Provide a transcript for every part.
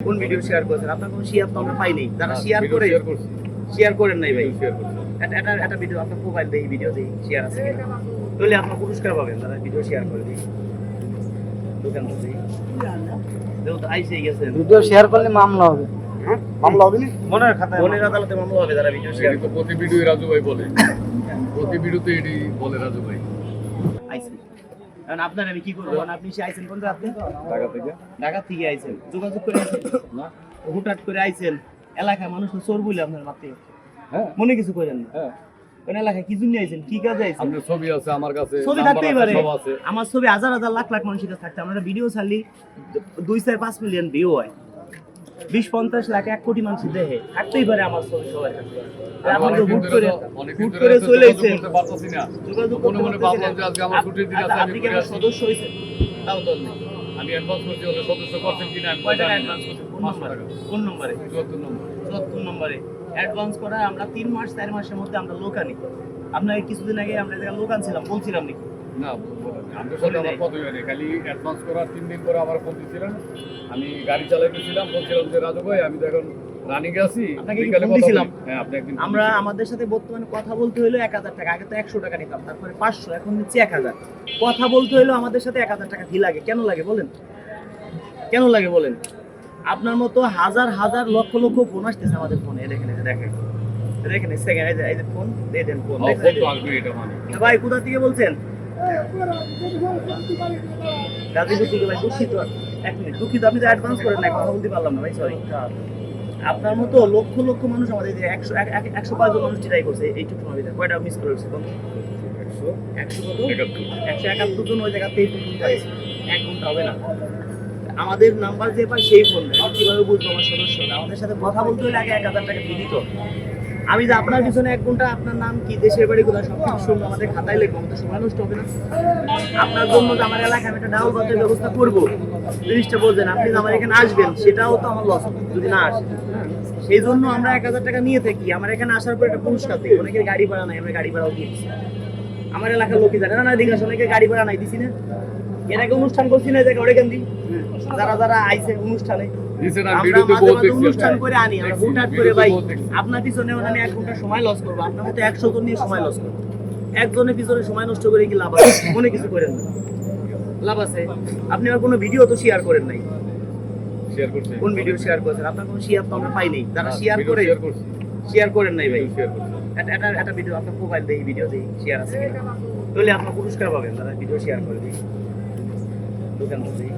কোন video share করেছেন? আপনার কোনো শেয়ার তো আমরা পাইনি। যারা শেয়ার করে শেয়ার করেন নাই ভাই। করছি। একটা ভিডিও আপনার প্রোফাইল দেই ভিডিও দেই শেয়ার আছে কিনা? তাহলে আপনার পুরস্কার পাবেন যারা ভিডিও শেয়ার করে দিই দোকান থেকে যেহেতু আইসে গেছেন ভিডিও শেয়ার করলে মামলা হবে। হ্যাঁ? মামলা হবে না? মনের খাতায় মনের আদালতে মামলা হবে যারা ভিডিও শেয়ার এটা প্রতি ভিডিও রাজু ভাই বলে। প্রতি ভিডিওতে এটি বলে রাজু ভাই। আইসে। এখন আপনার আমি কি করব? আপনি সে আইছেন কোন ঢাকা থেকে। ঢাকা থেকে আইছেন। যোগাযোগ করে আইছেন? না। হুটহাট করে আইছেন। এলাকায় মানুষ তো চোর বলে আপনার মারতে হ্যাঁ। মনে কিছু করেন না? হ্যাঁ। কোন এলাকায় কি জন্য আইছেন? কি কাজে আইছেন? আপনার ছবি আছে আমার কাছে ছবি থাকতেই পারে। আমার ছবি হাজার হাজার লাখ লাখ মানুষের কাছে থাকতে আমরা ভিডিও ছাড়লি দুই চার পাঁচ মিলিয়ন ভিউ হয়। বিশ পঞ্চাশ লাখ এক কোটি মানুষ দেখে থাকতেই পারে আমার ছবি সবার কাছে হুট করে হুট করে চলে আজকে আমার আপ- ছুটির দিন আছে, আমি আপনি কি ঘুরে আমার আসি। সদস্য হয়েছেন তাও তো আমি অ্যাডভান্স করছি ওদের সদস্য করছেন কিনা আমি কয় টাকা জানি না। অ্যাডভান্স করছেন? কোন নম্বরে? কোন নম্বরে? চুয়াত্তর নম্বর। চুয়াত্তর নম্বরে। অ্যাডভান্স করা আমরা তিন মাস চার মাসের মধ্যে আমরা লোক আনি। আপনাকে কিছুদিন আগে আমরা লোক আনছিলাম বলছিলাম নাকি? না, আপনার সাথে আমার কথাই হয়নি। খালি অ্যাডভান্স করার তিন দিন পরে আমার ফোন দিয়েছিলেন আমি গাড়ি চালাইতেছিলাম বলছিলাম যে রাজু ভাই আমি তো এখন রানিং আছি আপনাকে কি বিকালে ফোন কথা হ্যাঁ আপনি একদিন আমরা আমাদের সাথে বর্তমানে কথা বলতে হলো এক হাজার টাকা আগে তো একশো টাকা নিতাম তারপরে পাঁচশো এখন এক হাজার। কথা বলতে হলো আমাদের সাথে এক হাজার টাকা ফি লাগে? কেন লাগে বলেন? কেন লাগে বলেন? আপনার মতো হাজার হাজার লক্ষ লক্ষ ফোন আসতেছে আমাদের ফোনে। দেখেন দেখেন। দেখেন সেকেন্ড এই যে- ফোন দিয়ে দেন ফোন হ্যাঁ, মানে। ভাই কোথা থেকে বলছেন? এক মিনিট তো অ্যাডভান্স কথা বলতে পারলাম না, ভাই সরি আপনার মতো লক্ষ লক্ষ মানুষ আমাদের একশো, এক- এক- একশো পাঁচজন মানুষ করছে এইটুকু ভিতরে কয়টা মিস করে একশো একশো একশো একাত্তর জন ওই জায়গাতে এক ঘণ্টা হবে না। আমাদের নাম্বার যে পাই সেই ফোন কীভাবে বুঝব আমার সদস্য আমাদের সাথে কথা বলতে হলে আগে এক হাজার টাকা ফি দিত আমি যে আপনার পিছনে এক ঘণ্টা, আপনার নাম কি, দেশের বাড়ি কোথায় সব কিছু আমাদের খাতায় লিখব, আমাদের সময় নষ্ট হবে না। আপনার জন্য যে আমার এলাকায় আমি একটা ডাউন বাতের ব্যবস্থা করব, জিনিসটা বলছেন আপনি আমার এখানে আসবেন, সেটাও তো আমার লস যদি না আসে। সেই জন্য আমরা এক হাজার টাকা নিয়ে থাকি, আমার এখানে আসার পর একটা পুরস্কার দিই অনেকের গাড়ি ভাড়া নাই, আমরা গাড়ি ভাড়াও দিয়েছি। আমার এলাকার লোকই জানে না না দিকে অনেকে গাড়ি ভাড়া নাই, দিছি না। এর আগে অনুষ্ঠান করছি না জায়গা ওরেখান দিই যারা যারা আইছে অনুষ্ঠানে আমরা মাঝে মাঝে অনুষ্ঠান করে আনি আমরা হুটহাট করে ভাই আপনার পিছনে ওখানে এক ঘণ্টা সময় লস করব আপনার মতো একশো জন নিয়ে সময় লস করব। একজনের পিছনে সময় নষ্ট করে কি লাভ আছে? মনে কিছু করেন না। লাভ আছে। আপনি আর কোনো ভিডিও তো শেয়ার করেন নাই। শেয়ার করছি। কোন ভিডিও শেয়ার করেছেন? আপনার কোনো শেয়ার তো আমরা পাইনি যারা শেয়ার করে শেয়ার করেন নাই ভাই। একটা ভিডিও আপনার প্রোফাইল দেই ভিডিও দেই শেয়ার আছে তাহলে আপনার পুরস্কার পাবেন যারা ভিডিও শেয়ার করে। দিই দোকান থেকে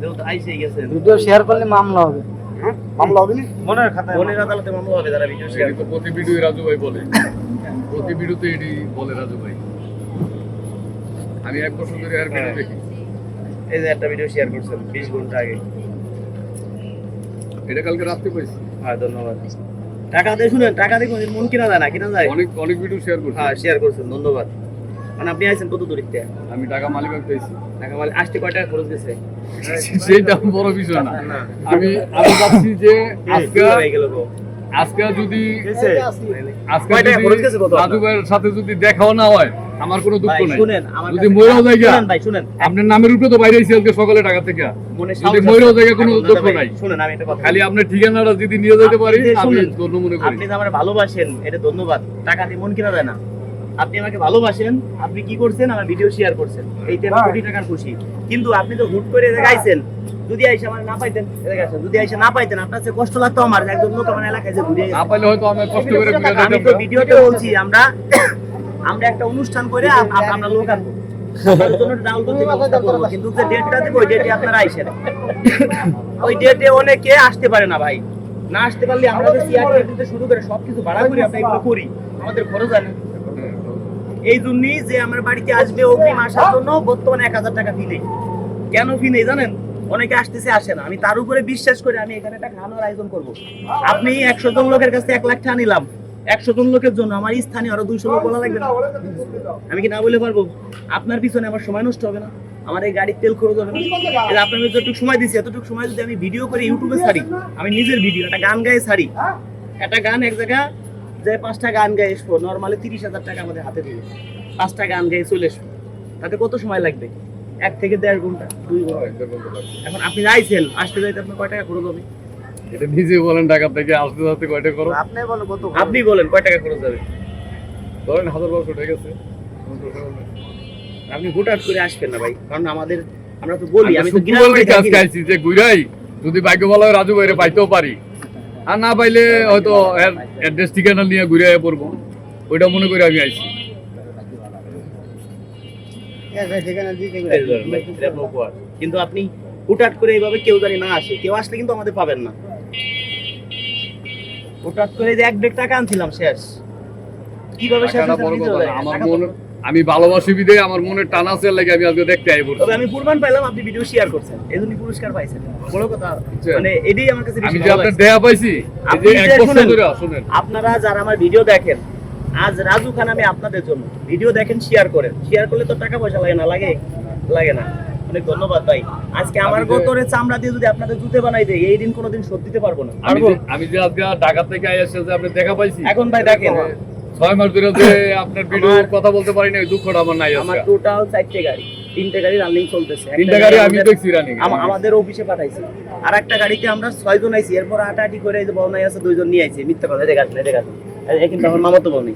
যেহেতু আইসে গেছেন ভিডিও শেয়ার করলে মামলা হবে। হ্যাঁ? মামলা হবে না? মনের খাতায় মনের আদালতে মামলা হবে যারা ভিডিও শেয়ার তো প্রতি ভিডিও রাজু ভাই বলে। প্রতি ভিডিওতে এটি বলে রাজু ভাই। আমি এক বছর ধরে আর ভিডিও হ্যাঁ। দেখি। এই যে একটা ভিডিও শেয়ার করছেন বিশ ঘণ্টা আগে। এটা কালকে রাত্রে পাইছি হ্যাঁ ধন্যবাদ। টাকা দিয়ে শুনেন টাকা দিয়ে কোনোদিন মন কিনা যায় না কিনা যায়। অনেক অনেক ভিডিও শেয়ার করছি। হ্যাঁ শেয়ার করছেন ধন্যবাদ। মানে আপনি আইছেন কত আমি মালিবাগ পেয়েছি আসতে কয় টাকা খরচ গেছে সেইটা বড় বিষয় না। আমি আমি ভাবছি যে আজকে? আজকে যদি আজকে? রাজু ভাইয়ের সাথে যদি দেখাও না হয় আমার কোনো দুঃখ নাই শুনেন, যদি ভাই, শুনেন। আপনার নামের উপরে তো বাইরে আইছি আজকে সকালে টাকা থেকে যদি মরেও আছে। কোনো দুঃখ নাই। শুনেন আমি একটা কথা খালি। আপনার ঠিকানাটা যদি নিয়ে যেতে পারি আপনি আমি ধন্য মনে করি আপনি যে আমার ভালোবাসেন এটা ধন্যবাদ টাকা দিয়ে মন কিনা যায় না আপনি আমাকে ভালোবাসেন আপনি কি করছেন আমার ভিডিও শেয়ার করছেন। এইটা আমি কোটি টাকার খুশি। কিন্তু আপনি তো হুট করে আইছেন। যদি আইসে আমার না পাইতেন যদি আইসে না পাইতেন আপনার কাছে কষ্ট লাগতো আমার একজন লোক আমার এলাকায় যে ঘুরে না পাইলে হয়তো আমি কষ্ট করে আমি তো ভিডিওতে বলছি আমরা আমরা একটা অনুষ্ঠান করে আম- আম- আমরা লোক আনব। কিন্তু যে ডেটটা দেবো ওই ডেটে আপনারা আইসেন। ওই ডেটে অনেকে আসতে পারে না ভাই। না আসতে পারলে আমরা সিআরটি দিতে শুরু করে সবকিছু ভাড়া করি আমরা এগুলো করি। আমাদের খরচ জানেন এই জন্যই যে আমার বাড়িতে আসবে অগ্রিম আসার জন্য, বর্তমানে এক হাজার টাকা ফি নেই। কেন ফি নেই জানেন? অনেকে আসতেছে, আসে না। আমি তার উপরে বিশ্বাস করে আমি এখানে একটা খানোর আয়োজন করব। আপনি একশো জন লোকের কাছে এক লাখ টাকা নিলাম। একশো জন লোকের জন্য আমার স্থানীয় আরও দুইশো লোক বলা লাগবে আমি কি না বলে পারব? আপনার পিছনে আমার সময় নষ্ট হবে না। আমার এই গাড়ির তেল খরচ হবে না। আপনার যতটুকু সময় দিচ্ছি এতটুকু সময় যদি আমি ভিডিও করে ইউটিউবে ছাড়ি, আমি নিজের ভিডিও একটা গান গায়ে ছাড়ি। একটা গান এক জায়গা যে পাঁচটা গান গায়ে এসবো নর্মালি তিরিশ হাজার টাকা আমাদের হাতে দিবে পাঁচটা গান গায়ে চলে এসবো তাতে কত সময় লাগবে? এক থেকে দেড় ঘণ্টা দুই ঘণ্টা। দেড় ঘণ্টা লাগবে। এখন আপনি যাইছেন আসতে যাইতে আপনার কয় টাকা খরচ হবে? এটা নিজে বলেন ঢাকা থেকে আসতে আসতে কয়টা করো আপনি বলো কত আপনি বলেন কয় টাকা খরচ হবে ধরেন হাজার বারোশো ঠিক আছে। আপনি হুটহাট করে আসবেন না ভাই কারণ আমাদের আমরা তো বলি আমি তো গ্রামে যে ঘুরাই যদি ভাগ্য ভালো হয় রাজু ভাইরে পাইতেও পারি। আর না পাইলে হয়তো অ্যাড্রেস ঠিকানা নিয়ে ঘুরে পড়ব ওইটা মনে করে আমি আইছি। কিন্তু আপনি হুটহাট করে এইভাবে কেউ জানি না আসে কেউ আসলে কিন্তু আমাদের পাবেন না হুটহাট করে যে এক দেড় টাকা আনছিলাম শেষ কীভাবে শেষ। আমার মনে আমি ভালোবাসি বিদে আমার মনে টানা আছে লাগে আমি আজকে দেখতে আই পড়ছি তবে আমি প্রমাণ পাইলাম আপনি ভিডিও শেয়ার করছেন। এই জন্য পুরস্কার পাইছেন। বড় কথা আচ্ছা। মানে এটাই আমার কাছে আমি যে আপনার দেয়া পাইছি এই যে এক বছর ধরে শুনেন আপনারা যারা আমার ভিডিও দেখেন আজ রাজু খান আমি আপনাদের জন্য ভিডিও দেখেন শেয়ার করেন। শেয়ার করলে তো টাকা পয়সা লাগে না লাগে? লাগে না। অনেক ধন্যবাদ ভাই। আজকে আমার গোতরে চামড়া দিয়ে যদি আপনাদের জুতে বানাই দেয় এই দিন কোনোদিন শোধ দিতে পারব না। আমি যে- আমি যে আজকে ঢাকা থেকে আইসে যে আপনি দেখা পাইছি এখন ভাই দেখেন। ছয় মাস ধরে যে আপনার ভিডিও কথা বলতে পারি না দুঃখটা আমার নাই আমার টোটাল চারটে গাড়ি তিনটে গাড়ি রানিং চলতেছে তিনটে গাড়ি আমি আমাদের- দেখছি রানিং আমাদের অফিসে পাঠাইছি। আর একটা গাড়িতে আমরা ছয় জন আইছি এরপর আটাটি করে যে বনাই আছে দুইজন নিয়ে আইছি। মিথ্যা কথা দেখা দেখাচ্ছে এখন আমার মামাতো বোন।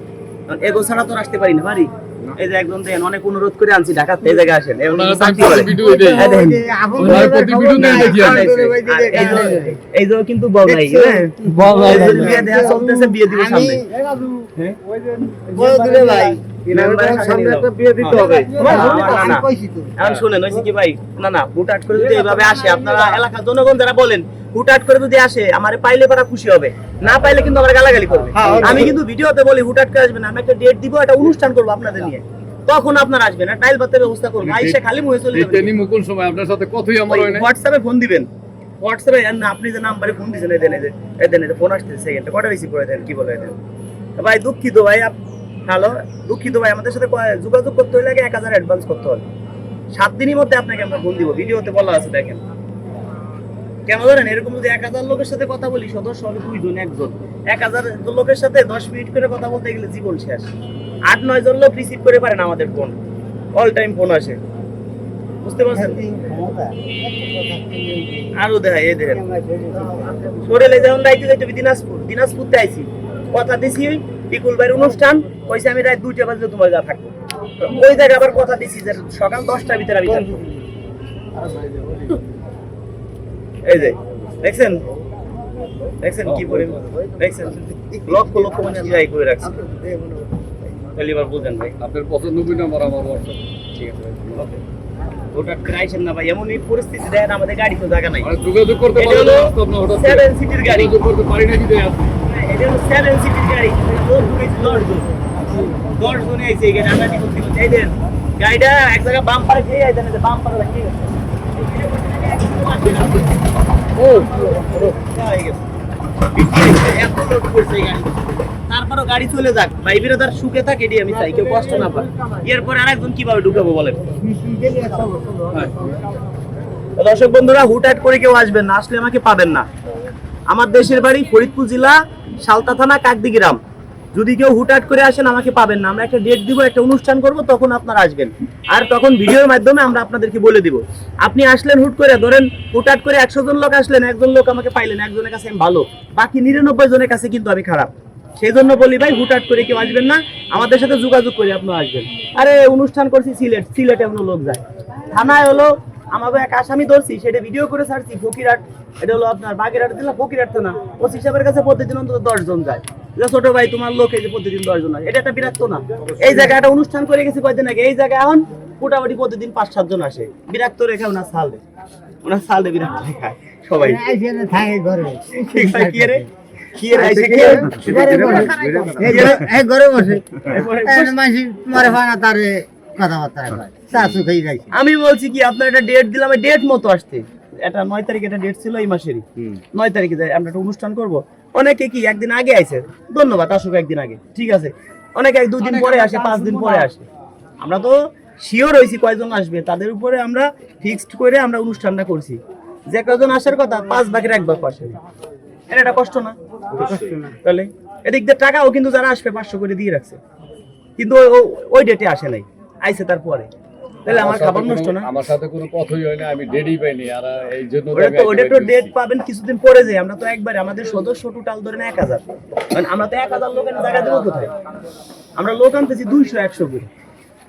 এগো ছাড়া তো আসতে পারি না পারি? এই যে একজন অনেক অনুরোধ করে আনছি ঢাকাতে। এই জায়গায় আসেন করে। এই কিন্তু বিয়ে দেয়া চলতেছে বিয়ে দিব সামনে। এখন শুনেন হয়েছে কি ভাই না না হুটহাট করে যদি এইভাবে আসে আপনারা এলাকার জনগণ যারা বলেন হুটহাট করে যদি আসে আমারে পাইলে তারা খুশি হবে। না পাইলে কিন্তু আমার গালাগালি করবে। হ্যাঁ, আমি কিন্তু ভিডিওতে বলি হুটহাট করে আসবেন আমি একটা ডেট দিব একটা অনুষ্ঠান করব আপনাদের নিয়ে। তখন আপনারা আসবেন আর টাইল বাতের ব্যবস্থা করব। আইসা খালি মুহে চলে এই যাবেন মুকুল সময়? আপনার সাথে কতই আমার হয় না হোয়াটসঅ্যাপে ফোন দিবেন। হোয়াটসঅ্যাপে না আপনি যে নাম্বারে ফোন দিয়েছেন এদেন এদেন ফোন আসতেছে সেকেন্ডে কটা রিসিভ করে দেন কি বলে এদেন ভাই দুঃখিত ভাই হ্যালো? দুঃখিত ভাই আমাদের সাথে যোগাযোগ করতে হলে আগে এক হাজার অ্যাডভান্স করতে হবে। সাত দিনের মধ্যে আপনাকে আমরা ফোন দিব। ভিডিওতে বলা আছে দেখেন। কেন জানেন? এরকম যদি এক হাজার লোকের সাথে কথা বলি, সদস্য হবে দুইজন, একজন। এক হাজার লোকের সাথে দশ মিনিট করে কথা বলতে গেলে জীবন শেষ। আট, নয় জন লোক রিসিভ করে পারেন আমাদের ফোন অল টাইম ফোন আসে। বুঝতে পারছেন? আরও দেখাই, এই দেখেন। হবে, দিনাজপুর আইছি। কথা দিছি পিকুল ভাইয়ের অনুষ্ঠান, কইছে আমি রাত দুইটা তোমার থাকব। ওই জায়গায় আবার কথা দিছি যে সকাল দশটার ভিতরে আমি থাকব। এই যে দেখছেন? দেখছেন কি পরিমাণ? দেখছেন? লক্ষ লক্ষ মানুষ যাই করে রাখছে। তাহলে এবার বুঝেন ভাই। আপনার পঁচানব্বই নম্বর আমার হোয়াটসঅ্যাপ ঠিক আছে ওকে ওটা ক্রাইছেন না ভাই এমনই পরিস্থিতি দেখেন আমাদের গাড়ি তো জায়গা নাই। যোগাযোগ করতে পারলে সেভেন সিটির গাড়ি। যোগাযোগ করতে পারি না যদি আসি এটা হলো সেভেন সিটির গাড়ি। লোক ঢুকেছে দশ জন। দশ জনে আইছে এই আমরা কি করতে দেন গাড়িটা এক জায়গায় বাম পারে খেয়ে আইতেন যে বাম পারে লাগিয়ে গেছে ও হয়ে গেছে। এত লোড করছে এই গাড়ি। তারপরও গাড়ি চলে যাক। ভাই বিরাদার সুখে থাকে এটি, আমি চাই, কেউ কষ্ট না পায় এরপরে আরেকজন কীভাবে ঢুকাবো বলেন? দর্শক বন্ধুরা, হুটহাট করে কেউ আসবেন না, আসলে আমাকে পাবেন না। আমার দেশের বাড়ি ফরিদপুর জেলা, সালতা থানা কাকদি গ্রাম যদি কেউ হুটহাট করে আসেন, আমাকে পাবেন না। আমরা একটা ডেট দিব, একটা অনুষ্ঠান করব, তখন আপনারা আসবেন। আর তখন ভিডিওর মাধ্যমে আমরা আপনাদেরকে বলে দিব। আপনি আসলেন হুট করে, ধরেন হুটহাট করে একশো জন লোক আসলেন, একজন লোক আমাকে পাইলেন, একজনের কাছে আমি ভালো। বাকি নিরানব্বই জনের কাছে কিন্তু আমি খারাপ। সেই জন্য বলি, ভাই, হুটহাট করে কেউ আসবেন না। আমাদের সাথে যোগাযোগ করে আপনারা আসবেন। আরে, অনুষ্ঠান করছি সিলেট, সিলেটে কোনো লোক যায়। থানায় হলো, আমাকে এক আসামি ধরছি, সেটা ভিডিও করে ছাড়ছি, ফকিরহাট। এটা হলো আপনার বাগেরহাট জেলা, ফকিরহাট থানা। ওসি সাহেবের কাছে প্রতিদিন অন্তত দশ জন যায়। যে ছোট ভাই তোমার লোক এই যে প্রতিদিন দশ জন আসে। এটা একটা বিরাট তো না এই জায়গায় একটা অনুষ্ঠান করে গেছি কয়েকদিন আগে। এই জায়গায় এখন মোটামুটি প্রতিদিন পাঁচ সাত জন আসে। বিরাট তো রেখে ওনার সাল ওনার সাল বিরাট সবাই। ঠিক আছে, কি রে কি রে আইসে কি রে? ঘরে বসে। এরপরে মাসি মারে না তারে কথাবার্তা কয় চাচু খেয়ে যাইছে। আমি বলছি কি আপনার একটা ডেট দিলাম ডেট মতো আসতে। এটা নয় তারিখ একটা ডেট ছিল এই মাসেরই। নয় তারিখে আমরা একটা অনুষ্ঠান করব। অনেকে কি একদিন আগে আইছে? ধন্যবাদ আসুক একদিন আগে। ঠিক আছে। অনেকে এক দুদিন পরে আসে পাঁচ দিন পরে আসে। আমরা তো শিওর হয়েছি কয়জন আসবে। তাদের উপরে আমরা ফিক্সড করে আমরা অনুষ্ঠানটা করছি। যে কয়জন আসার কথা পাঁচ ভাগের এক ভাগ আসে। এটা একটা কষ্ট না? তাহলে এদিক দিয়ে টাকাও কিন্তু যারা আসবে পাঁচশো করে দিয়ে রাখছে। কিন্তু ওই ডেটে আসে নাই। আইছে তারপরে। তাহলে আমার খাবার নষ্ট না? আমার সাথে কোনো পথই হয় না আমি পাইনি আর এই জন্য ওটা তো পাবেন কিছুদিন পরে যাই আমরা তো একবারে আমাদের সদস্য টোটাল ধরেন এক হাজার। আমরা তো এক হাজার লোকের জায়গা দেবো কোথায়? আমরা লোক আনতেছি দুইশো একশো করে।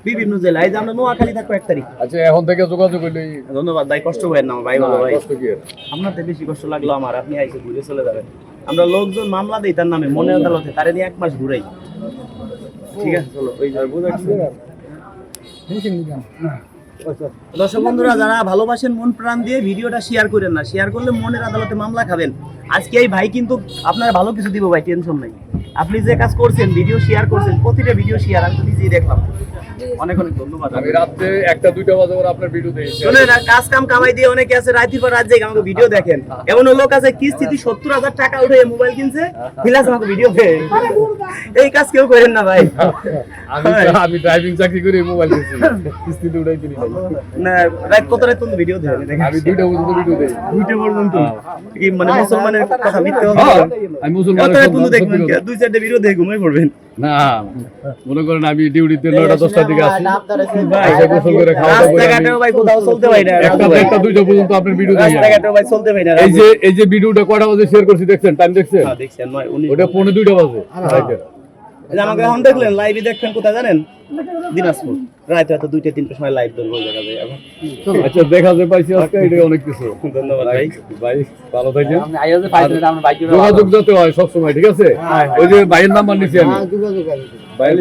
বিভিন্ন জেলায় যে আমরা নোয়াখালী থাকব এক তারিখ। আচ্ছা এখন থেকে যোগাযোগ হইলেই ধন্যবাদ ভাই কষ্ট করেন না ভাই ভালো ভাই। কষ্ট কি আপনার বেশি কষ্ট লাগল আমার আপনি আইসে ঘুরে চলে যাবেন। আমরা লোকজন মামলা দিই তার নামে মনে আদালতে তারে নিয়ে এক মাস ঘুরাই। ঠিক আছে? চলো ওই দর্শক বন্ধুরা, যারা ভালোবাসেন মন প্রাণ দিয়ে ভিডিওটা শেয়ার করেন না শেয়ার করলে মনের আদালতে মামলা খাবেন। আজকে এই ভাই কিন্তু আপনার ভালো কিছু দিব ভাই টেনশন নাই। আপনি যে কাজ করছেন ভিডিও শেয়ার করছেন, প্রতিটা ভিডিও শেয়ার আমি নিজেই দেখলাম। অনেক অনেক ধন্যবাদ। আমি রাত্রে একটা দুইটা বাজে আপনার ভিডিও দিয়েছি শোনেন কাজ কাম কামাই দিয়ে অনেকে আছে রাতের পর রাত জেগে আমাকে ভিডিও দেখেন। এমন লোক আছে কিস্তিতে সত্তর হাজার টাকা উঠে মোবাইল কিনছে? প্লাস আমাকে ভিডিও দেয়। এই কাজ কেউ করেন না ভাই। আমি আমি ড্রাইভিং চাকরি করে মোবাইল কিনছি। কিস্তিতে উঠাই কিনি। না রাত কত রাত তুমি ভিডিও দেয়? আমি দুইটা পর্যন্ত ভিডিও দেই। দুইটা পর্যন্ত? কি মানে মুসলমানের কথা মিথ্যে হবে হ্যাঁ, আমি মুসলমানের রাত দুই। চারটে ভিডিও দেখে ঘুমাই পড়বেন। না মনে করেন আমি ডিউটিতে নয়টা দশটার দিকে আসি। এসে গোসল করে খাওয়া একটা দুইটা পর্যন্ত আপনার ভিডিও এই যে এই যে ভিডিওটা কটা বাজে শেয়ার করছি দেখছেন? টাইম দেখছেন? হ্যাঁ, ওটা পৌনে দুইটা বাজে। রাইতে। এই যে আমাকে এখন দেখলেন লাইভে দেখবেন কোথায় জানেন? দিনাজপুর। রাত হয়তো দুইটা তিনটার সময় লাইভ ধরবো দেখা যায় এখন আচ্ছা দেখা যায় পাইছি আজকে এটা অনেক কিছু। ধন্যবাদ ভাই। ভাই ভালো থাকেন। যোগাযোগ যাতে হয় সবসময় ঠিক আছে? ওই যে ভাইয়ের নাম্বার নিচ্ছি আমি। যোগাযোগ আছে। ভাইয়ের